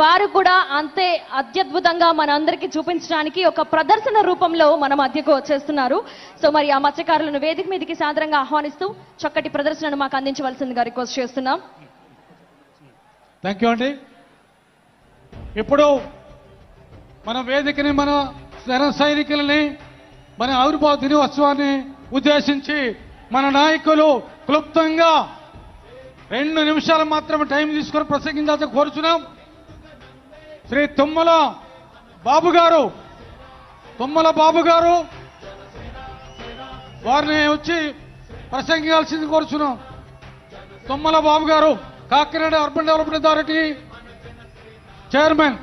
వారు కూడా అంతే అత్యద్భుతంగా మన అందరికీ చూపించడానికి ఒక ప్రదర్శన రూపంలో మన మధ్యకు వచ్చేస్తున్నారు. సో మరి ఆ మత్స్యకారులను వేదిక మీదకి సాదరంగా ఆహ్వానిస్తూ చక్కటి ప్రదర్శనను మాకు అందించవలసిందిగా రిక్వెస్ట్ చేస్తున్నాం. థ్యాంక్ యూ అండి ఇప్పుడు మన వేదికని మన స్వర సైనికులని మన ఆవిర్భావ దినోత్సవాన్ని ఉద్దేశించి మన నాయకులు క్లుప్తంగా రెండు నిమిషాలు మాత్రమే టైం తీసుకొని ప్రసంగించాల్సి కోరుచున్నాం. శ్రీ తుమ్మల బాబు గారు. తుమ్మల బాబు గారు. వారిని వచ్చి ప్రసంగించాల్సింది కోరుచున్నాం. తుమ్మల బాబు గారు Kakinada urban development authority chairman.